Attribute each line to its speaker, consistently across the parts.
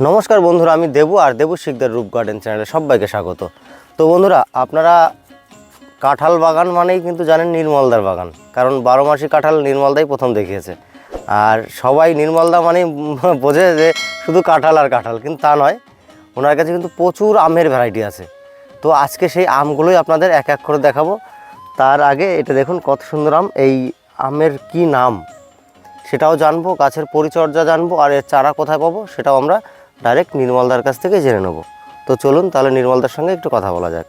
Speaker 1: নমস্কার বন্ধুরা, আমি দেবু আর দেবু শিকদার রূপ গার্ডেন চ্যানেলে সবাইকে স্বাগত। তো বন্ধুরা, আপনারা কাঁঠাল বাগান মানেই কিন্তু জানেন নির্মলদার বাগান, কারণ বারো মাসি কাঁঠাল নির্মলদাই প্রথম দেখিয়েছে। আর সবাই নির্মলদা মানেই বোঝে যে শুধু কাঁঠাল আর কাঁঠাল, কিন্তু তা নয়, ওনার কাছে কিন্তু প্রচুর আমের ভ্যারাইটি আছে। তো আজকে সেই আমগুলোই আপনাদের এক এক করে দেখাবো। তার আগে এটা দেখুন কত সুন্দর আম, এই আমের কি নাম, সেটাও জানব, গাছের পরিচর্যা জানব, আর এর চারা কোথায় পাবো, সেটাও আমরা ডাইরেক্ট নির্মলদার কাছ থেকে জেনে নেব। তো চলুন তাহলে নির্মলদার সঙ্গে একটু কথা বলা যাক।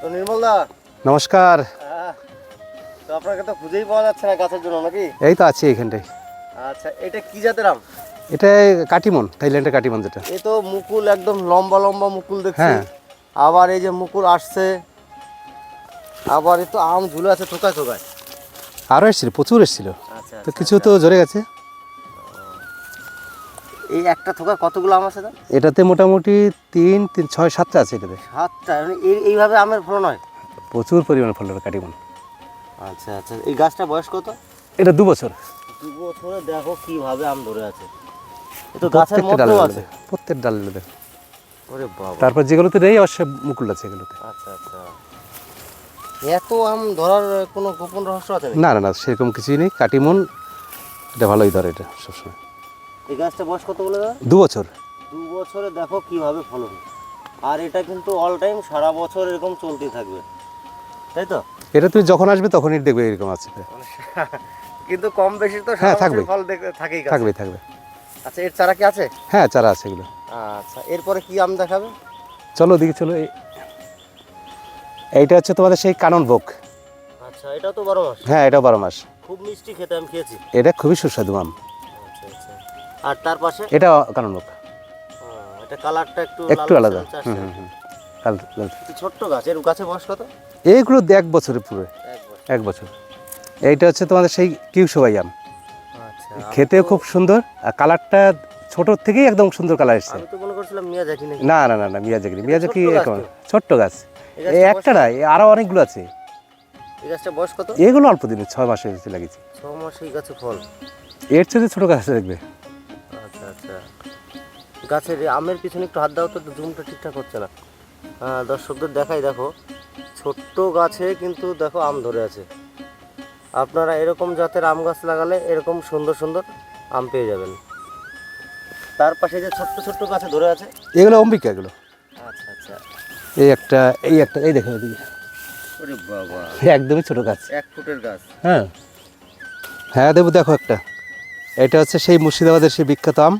Speaker 1: তো নির্মলদা
Speaker 2: নমস্কার।
Speaker 1: তো আপনাকে তো খুঁজেই পাওয়া যাচ্ছে না গাছের জন্য নাকি?
Speaker 2: এই তো আছি এখানটায়
Speaker 1: আচ্ছা এটা কি জাতের আম?
Speaker 2: এটা কাটিমন থাইল্যান্ডের কাটিমন যেটা।
Speaker 1: এ তো মুকুল একদম লম্বা লম্বা মুকুল দেখছি।
Speaker 2: হ্যাঁ।
Speaker 1: আবার এই যে মুকুল আসছে। আবার এই তো আম ঝুলে আছে থোকায় থোকায়।
Speaker 2: আরও এসেছিল প্রচুর এসেছিল।
Speaker 1: আচ্ছা
Speaker 2: তো কিছু তো জড়ে গেছে।
Speaker 1: এই একটা থোকায় কতগুলো আম আছে
Speaker 2: এটাতে মোটামুটি তিন তিন ছয় সাতটা আছে এটাতে।
Speaker 1: সাতটা মানে এই এইভাবে আমের ফলন হয়?
Speaker 2: প্রচুর পরিমাণে ফল হবে কাটিমন
Speaker 1: আচ্ছা আচ্ছা এই গাছটা বয়স কত?
Speaker 2: এটা দু বছর।
Speaker 1: দু বছরে দেখো কীভাবে আম ধরে আছে। গাছের
Speaker 2: প্রত্যেকটা
Speaker 1: মধ্যেও আছে।
Speaker 2: প্রত্যেক ডালে দেবে
Speaker 1: ওরে বাবা।
Speaker 2: তারপর যেগুলোতে নেই অবশ্য মুকুল আছে এগুলোতে।
Speaker 1: আচ্ছা আচ্ছা। এত আম ধরার কোনো গোপন রহস্য আছে
Speaker 2: না না না সেরকম কিছুই নেই। কাটিমন এটা ভালোই ধরে এটা সবসময়।
Speaker 1: এই গাছটা বয়স কত বলে
Speaker 2: দু বছর।
Speaker 1: দু বছরে দেখো কীভাবে ফলন আর এটা কিন্তু অল টাইম সারা বছর এরকম চলতেই থাকবে। তাই তো?
Speaker 2: এটা তুমি যখন আসবে তখনই দেখবে এরকম আছে।
Speaker 1: কিন্তু কম বেশি তো
Speaker 2: হ্যাঁ,
Speaker 1: সারা
Speaker 2: থাকবে।
Speaker 1: ফল দেখতে থাকেই
Speaker 2: থাকবে থাকবে।
Speaker 1: আচ্ছা এর চারা কি আছে?
Speaker 2: হ্যাঁ চারা আছে এগুলো।
Speaker 1: আচ্ছা এরপরে কি আম দেখাবে?
Speaker 2: চলো ওদিকে চলো। এই- এইটা হচ্ছে তোমাদের সেই কানন ভোগ।
Speaker 1: আচ্ছা এটা তো বারো মাস।
Speaker 2: হ্যাঁ এটাও বারো মাস।
Speaker 1: খুব মিষ্টি খেতে আমি খেয়েছি।
Speaker 2: এটা খুবই সুস্বাদু আম।
Speaker 1: আর তার পাশে?
Speaker 2: এটা কানন
Speaker 1: এটা কালারটা একটু
Speaker 2: একটু আলাদা। হুম হুম
Speaker 1: ছোট্ট গাছ? এর গাছে বয়স কত?
Speaker 2: এইগুলো এক বছরের পুরো।
Speaker 1: এক বছর।
Speaker 2: এইটা হচ্ছে তোমাদের সেই কিউসবাই আম।
Speaker 1: আচ্ছা
Speaker 2: খেতেও খুব সুন্দর আর কালারটা ছোট থেকেই একদম সুন্দর কালার এসছে।
Speaker 1: আমি
Speaker 2: না না না না মিয়াজাকি মিয়াজাকি এরকম ছোট্ট গাছ
Speaker 1: এই
Speaker 2: একটা না এই আরও অনেকগুলো আছে। এগুলো অল্প দিনে ছয় মাসে লাগিয়েছি।
Speaker 1: ছ মাস গাছে ফল।
Speaker 2: এর চেয়ে ছোট গাছ দেখবে।
Speaker 1: গাছের আমের পিছনে একটু হাত দাও তো জুমটা ঠিকঠাক হচ্ছে না। হ্যাঁ দর্শকদের দেখাই দেখো ছোট্ট গাছে কিন্তু দেখো আম ধরে আছে। আপনারা এরকম জাতের আম গাছ লাগালে এরকম সুন্দর সুন্দর আম পেয়ে যাবেন। তার পাশে যে ছোট্ট ছোট্ট গাছে ধরে আছে
Speaker 2: এগুলো অম্বিকা এগুলো।
Speaker 1: আচ্ছা আচ্ছা।
Speaker 2: এই একটা এই একটা এই দেখো এদিকে।
Speaker 1: ওরে বাবা।
Speaker 2: একদমই ছোট গাছ।
Speaker 1: এক ফুটের গাছ।
Speaker 2: হ্যাঁ। হ্যাঁ দেবু দেখো একটা। এটা হচ্ছে সেই মুর্শিদাবাদের সেই বিখ্যাত আম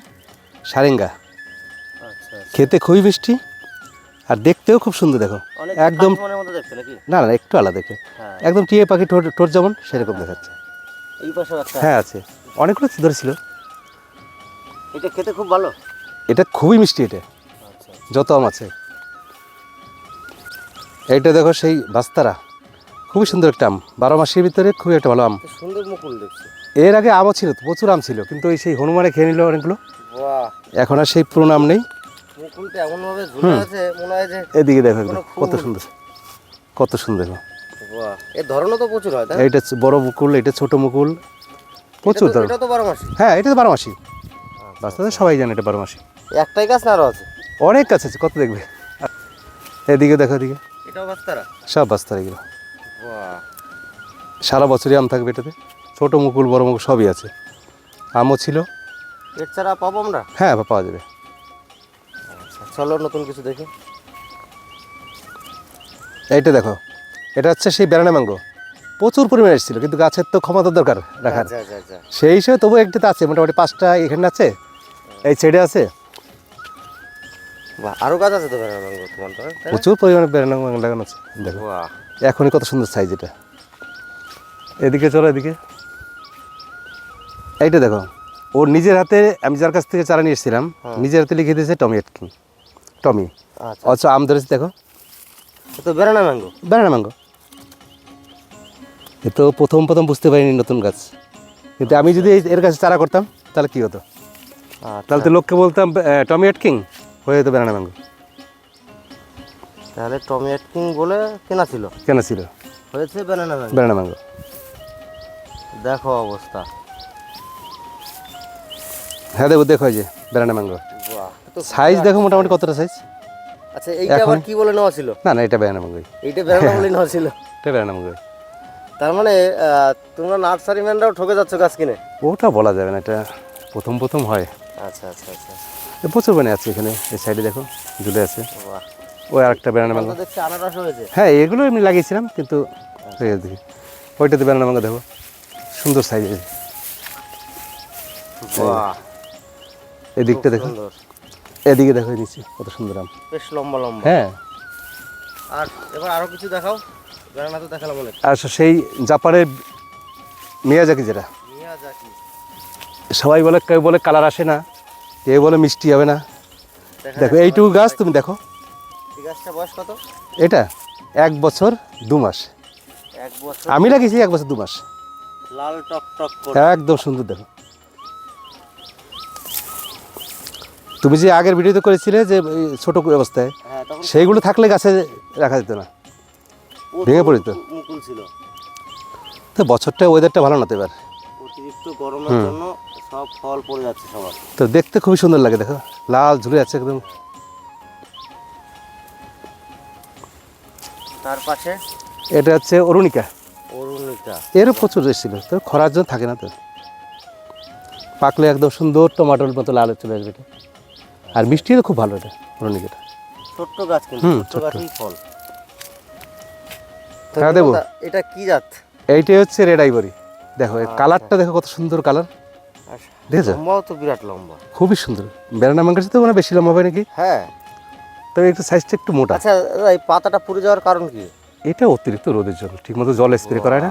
Speaker 2: সারেঙ্গা। খেতে খুবই মিষ্টি আর দেখতেও খুব সুন্দর দেখো। একদম না না একটু আলাদা দেখে
Speaker 1: হ্যাঁ।
Speaker 2: একদম টিয়ে পাখি ঠোঁট ঠোঁট যেমন সেরকম দেখাচ্ছে। হ্যাঁ আছে। অনেকগুলো ধরেছিল
Speaker 1: এটা খেতে খুব ভালো?
Speaker 2: এটা খুবই মিষ্টি এটা।
Speaker 1: আচ্ছা।
Speaker 2: যত আম আছে। এইটা দেখো সেই বাস্তারা। খুবই সুন্দর একটা আম। বারো মাসের ভিতরে খুবই একটা ভালো আম।
Speaker 1: সুন্দর মুকুল দেখছি।
Speaker 2: এর আগে আমও ছিল প্রচুর আম ছিল। কিন্তু ওই সেই হনুমানে খেয়ে নিল অনেকগুলো। এখন আর সেই পুরোনো আম নেই।
Speaker 1: মুকুলটা এমন ভাবে ঝুলে আছে মনে হয় যে
Speaker 2: এদিকে দেখো কত সুন্দর। কত সুন্দর
Speaker 1: বাহ এর ধরনও তো প্রচুর হয় তাই না?
Speaker 2: বড় মুকুল এটা ছোট মুকুল। প্রচুর
Speaker 1: এটা তো-
Speaker 2: ধরো
Speaker 1: এটা তো বারো মাসি
Speaker 2: হ্যাঁ এটা তো বারো মাসি বাস্তবে সবাই জানে এটা বারো মাসি
Speaker 1: একটাই গাছ না আরও আছে?
Speaker 2: অনেক গাছ আছে কত দেখবে? এদিকে দেখো এদিকে।
Speaker 1: এটাও গাছ তারা
Speaker 2: সব বাস্তার এগুলো। সারা বছরই আম থাকবে এটাতে। ছোট মুকুল বড় মুকুল সবই আছে। আমও ছিল।
Speaker 1: এছাড়া পাবো আমরা?
Speaker 2: হ্যাঁ পাওয়া যাবে।
Speaker 1: আচ্ছা চলো নতুন কিছু দেখি।
Speaker 2: এইটা দেখো এটা হচ্ছে সেই বেড়ানা ম্যাঙ্গো। প্রচুর পরিমাণে এসেছিল কিন্তু গাছের তো ক্ষমতা দরকার রাখার। সেই হিসেবে তবু একটাতে আছে মোটামুটি পাঁচটা এখানে আছে। এই সাইডে আছে।
Speaker 1: বাহ আরও গাছ আছে তো ম্যাঙ্গো?
Speaker 2: প্রচুর পরিমাণে বেড়ানা ম্যাঙ্গো লাগানো আছে দেখো। এখনই কত সুন্দর সাইজ এটা। এদিকে চলো এদিকে। এইটা দেখো ওর নিজের হাতে আমি যার কাছ থেকে চারা নিয়ে এসেছিলাম নিজের হাতে লিখে দিয়েছে টমি এটকিং টমি।
Speaker 1: আচ্ছা।
Speaker 2: অথচ আম ধরেছে দেখো।
Speaker 1: তো বেড়ানা ম্যাঙ্গো?
Speaker 2: বেড়ানা ম্যাঙ্গো। এ তো প্রথম প্রথম বুঝতে পারিনি নতুন গাছ। কিন্তু আমি যদি এর কাছে চারা করতাম তাহলে কি হতো?
Speaker 1: আচ্ছা।
Speaker 2: তাহলে তো লোককে বলতাম টমি এটকিং হয়ে যেত বেড়ানা ম্যাঙ্গো।
Speaker 1: তাহলে টমেট কিং বলে কেনা ছিল?
Speaker 2: কেনা ছিল।
Speaker 1: হয়েছে বেড়ানা ম্যাঙ্গো।
Speaker 2: ম্যাঙ্গো।
Speaker 1: দেখো অবস্থা।
Speaker 2: হ্যাঁ দেবো দেখো যে বেড়ানা ম্যাঙ্গো।
Speaker 1: বাহ।
Speaker 2: সাইজ দেখো মোটামুটি কতটা সাইজ
Speaker 1: আচ্ছা এইটা আবার কি বলে নেওয়া ছিল?
Speaker 2: না না এটা বেড়ানা ম্যাঙ্গোই
Speaker 1: এইটা বেড়ানো বলে নেওয়া ছিল।
Speaker 2: এটা বেড়ানা ম্যাঙ্গোই
Speaker 1: তার মানে তোমরা নার্সারি ম্যানরাও ঠকে যাচ্ছ গাছ কিনে
Speaker 2: ওটা বলা যাবে না এটা প্রথম প্রথম হয়।
Speaker 1: আচ্ছা আচ্ছা আচ্ছা।
Speaker 2: প্রচুর বানে আছে এখানে এই সাইডে দেখো ঝুলে আছে। ওই আরেকটা বেড়ানা
Speaker 1: দেখছি আনারস হয়েছে।
Speaker 2: হ্যাঁ এগুলো এমনি লাগিয়েছিলাম কিন্তু হয়ে গেছে দেখি ওইটাতে বেড়ানা দেখো সুন্দর সাইজ এই দিকটা দেখো।
Speaker 1: সুন্দর।
Speaker 2: এদিকে দেখো দিচ্ছি কত সুন্দর আম।
Speaker 1: বেশ লম্বা লম্বা।
Speaker 2: হ্যাঁ।
Speaker 1: আর এবার আরও কিছু দেখাও বেড়ানা তো দেখালাম অনেক
Speaker 2: আর সেই জাপানের মিয়াজাকি যেটা।
Speaker 1: মিয়াজাকি।
Speaker 2: সবাই বলে কেউ বলে কালার আসে না কেউ বলে মিষ্টি হবে না।
Speaker 1: দেখো
Speaker 2: এইটুকু গাছ তুমি দেখো।
Speaker 1: গাছটা বয়স কত?
Speaker 2: এটা এক বছর দু মাস।
Speaker 1: এক বছর
Speaker 2: আমি লাগিয়েছি এক বছর দু মাস।
Speaker 1: লাল টক টক
Speaker 2: একদম সুন্দর দেখো। তুমি যে আগের ভিডিওতে করেছিলে যে ছোট অবস্থায়
Speaker 1: হ্যাঁ
Speaker 2: সেইগুলো থাকলে গাছে রাখা যেত না? ভেঙে পড়িত।
Speaker 1: ছিল।
Speaker 2: তো বছরটা ওয়েদারটা ভালো না তো এবার?
Speaker 1: অতিরিক্ত গরমের জন্য সব ফল পড়ে যাচ্ছে সবার।
Speaker 2: তো দেখতে খুবই সুন্দর লাগে দেখো। লাল ঝুলে যাচ্ছে একদম।
Speaker 1: তার পাশে?
Speaker 2: এটা হচ্ছে অরুণিকা।
Speaker 1: অরুণিকা।
Speaker 2: এরও প্রচুর এসেছিল তো খরার জন্য থাকে না তো? পাকলে একদম সুন্দর টমাটোর মতো লাল চলে আসবে এটা। আর মিষ্টিও খুব ভালো এটা অরুণিকাটা
Speaker 1: ছোট্ট গাছ কিন্তু
Speaker 2: হুম,
Speaker 1: ছোট্ট। ফল।
Speaker 2: হ্যাঁ, দেবো।
Speaker 1: এটা কি জাত?
Speaker 2: এইটাই হচ্ছে রেড আইভরি দেখো এর কালারটা দেখো কত সুন্দর কালার
Speaker 1: আর
Speaker 2: দেখেছ?
Speaker 1: লম্বাও তো বিরাট লম্বা।
Speaker 2: খুবই সুন্দর। বেড়ানা মাঙ্গার তো মানে বেশি লম্বা হবে নাকি?
Speaker 1: হ্যাঁ।
Speaker 2: তবে একটু সাইজটা একটু মোটা।
Speaker 1: আচ্ছা এই পাতাটা পুড়ে যাওয়ার কারণ কি?
Speaker 2: এটা অতিরিক্ত রোদের জন্য ঠিকমতো জল স্প্রে করা না।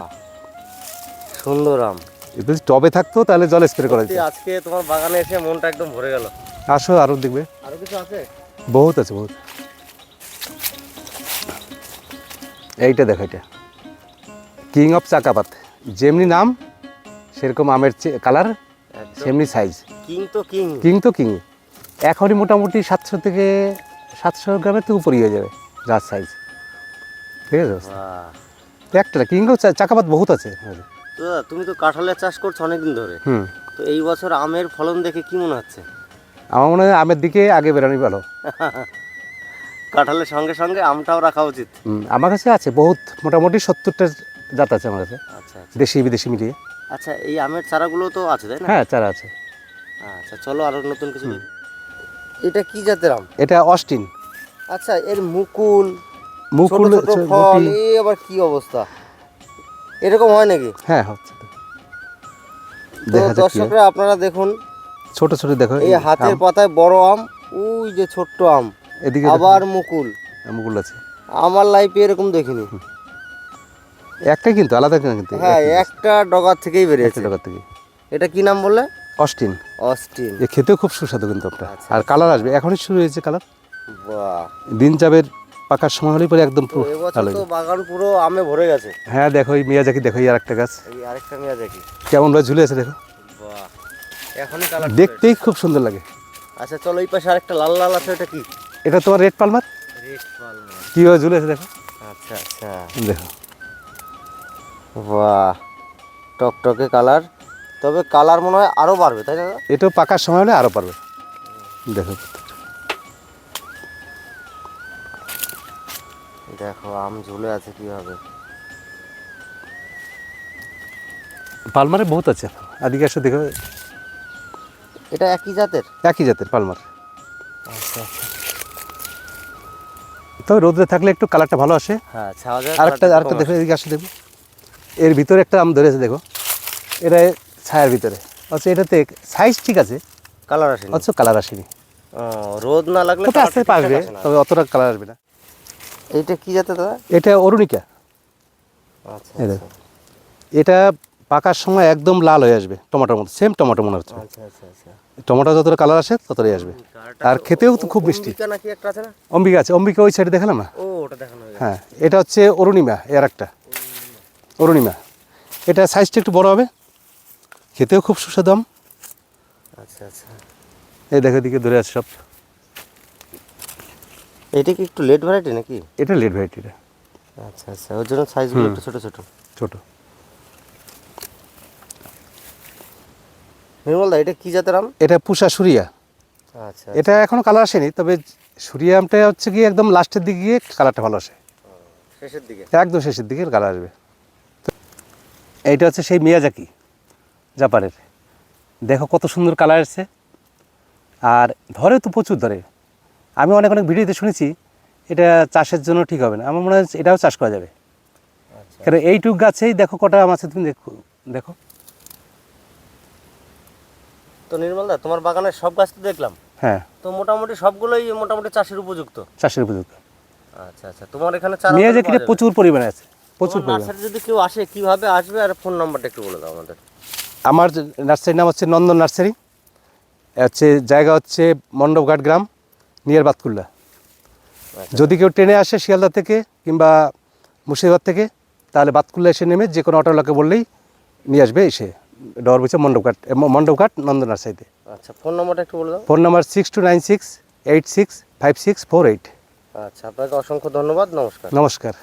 Speaker 1: সুন্দর আম।
Speaker 2: যদি টবে থাকতো তাহলে জল স্প্রে করা যেত।
Speaker 1: আজকে তোমার বাগানে এসে মনটা একদম ভরে গেল।
Speaker 2: আসো আরও দেখবে।
Speaker 1: আরও কিছু আছে?
Speaker 2: বহুত আছে বহুত। এইটা দেখো এটা কিং অফ চাকাপাত যেমনি নাম সেরকম আমের কালার সেমনি সাইজ
Speaker 1: কিং তো কিং
Speaker 2: কিং তো কিং এখনই মোটামুটি সাতশো থেকে সাতশো গ্রামের তো উপরই হয়ে যাবে গাছ সাইজ ঠিক আছে একটা কিং অফ চাকাপাত বহুত আছে।
Speaker 1: তো তুমি তো কাঁঠালের চাষ করছ অনেকদিন ধরে।
Speaker 2: হুম।
Speaker 1: তো এই বছর আমের ফলন দেখে কি মনে হচ্ছে?
Speaker 2: আমার মনে হয় আমের দিকে আগে বেরোনি ভালো।
Speaker 1: কাঁঠালের সঙ্গে সঙ্গে আমটাও রাখা উচিত।
Speaker 2: আমার কাছে আছে বহুত মোটামুটি সত্তরটা জাত আছে আমার কাছে।
Speaker 1: আচ্ছা আচ্ছা।
Speaker 2: দেশি বিদেশি মিলিয়ে।
Speaker 1: আচ্ছা এই আমের চারাগুলো তো আছে তাই না?
Speaker 2: হ্যাঁ চারা আছে।
Speaker 1: আচ্ছা চলো আরও নতুন কিছু। এটা কি জাতের আম?
Speaker 2: এটা অস্টিন।
Speaker 1: আচ্ছা এর মুকুল
Speaker 2: মুকুল
Speaker 1: আবার কি অবস্থা? এরকম হয় নাকি?
Speaker 2: হ্যাঁ হচ্ছে তো।
Speaker 1: দর্শকরা আপনারা দেখুন।
Speaker 2: ছোট ছোট দেখো
Speaker 1: এই হাতের পাতায় বড় আম ওই যে ছোট্ট আম।
Speaker 2: এদিকে
Speaker 1: আবার মুকুল।
Speaker 2: মুকুল আছে।
Speaker 1: আমার লাইফে এরকম দেখিনি।
Speaker 2: একটাই কিন্তু আলাদা কেন কিন্তু।
Speaker 1: হ্যাঁ একটা ডগার থেকেই
Speaker 2: একটা
Speaker 1: বেরিয়েছে
Speaker 2: ডগার থেকে
Speaker 1: এটা কি নাম বললে?
Speaker 2: অস্টিন
Speaker 1: অস্টিন
Speaker 2: এ খেতেও খুব সুস্বাদু কিন্তু একটা
Speaker 1: আচ্ছা,
Speaker 2: আর কালার আসবে। এখনই শুরু হয়েছে কালার।
Speaker 1: বাহ।
Speaker 2: দিন যাবে পাকার সময় হলেই পরে একদম পুরো
Speaker 1: বাগান পুরো আমে ভরে গেছে।
Speaker 2: হ্যাঁ দেখো এই মিয়াজাকি দেখো এই আরেকটা গাছ।
Speaker 1: এই আরেকটা মেয়া দেখি
Speaker 2: কেমন ভাবে ঝুলে আছে দেখো।
Speaker 1: বাহ এখনই কালার
Speaker 2: দেখতেই খুব সুন্দর লাগে।
Speaker 1: আচ্ছা চলো এই পাশে আরেকটা লাল লাল আছে এটা কি?
Speaker 2: এটা তোমার রেড পালমার
Speaker 1: রেড পালমা
Speaker 2: কীভাবে ঝুলে আছে দেখো।
Speaker 1: আচ্ছা আচ্ছা।
Speaker 2: দেখো।
Speaker 1: বাহ টকটকে কালার তবে কালার মনে হয় আরও বাড়বে তাই না?
Speaker 2: এটাও পাকার সময় হলে আরও বাড়বে। দেখো।
Speaker 1: দেখো আম ঝুলে আছে কীভাবে?
Speaker 2: পালমারে বহুত আছে। আদিকে এসে দেখো।
Speaker 1: এটা একই জাতের?
Speaker 2: একই জাতের পালমার।
Speaker 1: আচ্ছা আচ্ছা।
Speaker 2: তবে রোদে থাকলে একটু কালারটা ভালো আসে।
Speaker 1: হ্যাঁ
Speaker 2: আরেকটা আরেকটা দেখো এদিকে আসে দেখো। এর ভিতরে একটা আম ধরেছে দেখো। এটা ছায়ার ভিতরে। আচ্ছা এটাতে সাইজ ঠিক আছে।
Speaker 1: কালার আসেনি।
Speaker 2: অথচ কালার আসেনি।
Speaker 1: রোদ না লাগলে
Speaker 2: আস্তে পারবে। তবে অতটা কালার আসবে না।
Speaker 1: এইটা কি জাতের দাদা?
Speaker 2: এটা অরুণিকা।
Speaker 1: আচ্ছা
Speaker 2: এটা পাকার সময় একদম লাল হয়ে আসবে টমেটোর মতো সেম টমেটো মনে হচ্ছে।
Speaker 1: আচ্ছা আচ্ছা আচ্ছা।
Speaker 2: টমেটো যতটা কালার আসে ততটাই আসবে। আর খেতেও তো খুব মিষ্টি।
Speaker 1: অম্বিকা আছে
Speaker 2: অম্বিকা ওই সাইডে দেখালাম না?
Speaker 1: হয়ে
Speaker 2: এটা হচ্ছে অরুণিমা এর একটা। অরুণিমা। এটা সাইজটা একটু বড় হবে। খেতেও খুব সুস্বাদু আম।
Speaker 1: আচ্ছা আচ্ছা।
Speaker 2: এই দেখো দিকে ধরে আছে সব।
Speaker 1: এটা কি একটু লেট ভ্যারাইটি নাকি?
Speaker 2: এটা লেট ভ্যারাইটিটা
Speaker 1: আচ্ছা আচ্ছা ওর জন্য সাইজগুলো একটু ছোট ছোট।
Speaker 2: ছোট।
Speaker 1: নির্মলদা এটা কি জাতের আম?
Speaker 2: এটা পুষা সুরিয়া।
Speaker 1: আচ্ছা
Speaker 2: এটা এখনও কালার আসেনি তবে সুরিয়া আমটা হচ্ছে গিয়ে একদম লাস্টের দিকে গিয়ে কালারটা ভালো আসে।
Speaker 1: শেষের দিকে?
Speaker 2: একদম শেষের দিকে কালার আসবে। এইটা হচ্ছে সেই মিয়াজাকি জাপানের। দেখো কত সুন্দর কালার এসছে। আর ধরে তো প্রচুর ধরে। আমি অনেক অনেক ভিডিওতে শুনেছি এটা চাষের জন্য ঠিক হবে না। আমার মনে হয় এটাও চাষ করা যাবে।
Speaker 1: আচ্ছা।
Speaker 2: কারণ এইটুক গাছেই দেখো কটা আম আছে তুমি দেখো দেখো।
Speaker 1: তো নির্মলদা তোমার বাগানের সব গাছ তো দেখলাম।
Speaker 2: হ্যাঁ।
Speaker 1: তো মোটামুটি সবগুলোই মোটামুটি চাষের উপযুক্ত?
Speaker 2: চাষের উপযুক্ত।
Speaker 1: আচ্ছা আচ্ছা। তোমার এখানে চারা
Speaker 2: মিয়াজাকিটা প্রচুর পরিমাণে আছে প্রচুর পরিমাণে।
Speaker 1: যদি কেউ আসে কীভাবে আসবে? আর ফোন নাম্বারটা একটু বলে দাও আমাদের।
Speaker 2: আমার নার্সারির নাম হচ্ছে নন্দন নার্সারি হচ্ছে জায়গা হচ্ছে মণ্ডপঘাট গ্রাম। নিয়ার বাতকুল্লা
Speaker 1: করলে
Speaker 2: যদি কেউ ট্রেনে আসে শিয়ালদা থেকে কিংবা মুর্শিদাবাদ থেকে তাহলে বাতকুল্লা এসে নেমে যে কোনো অটোওয়ালাকে বললেই নিয়ে আসবে এসে। ডর বলছে মণ্ডপঘাট মণ্ডপঘাট নন্দন নার্সারিতে
Speaker 1: আচ্ছা ফোন নম্বরটা একটু বলে দাও।
Speaker 2: Phone number six two nine six eight six five six four eight.
Speaker 1: আচ্ছা আপনাকে অসংখ্য ধন্যবাদ নমস্কার।
Speaker 2: নমস্কার।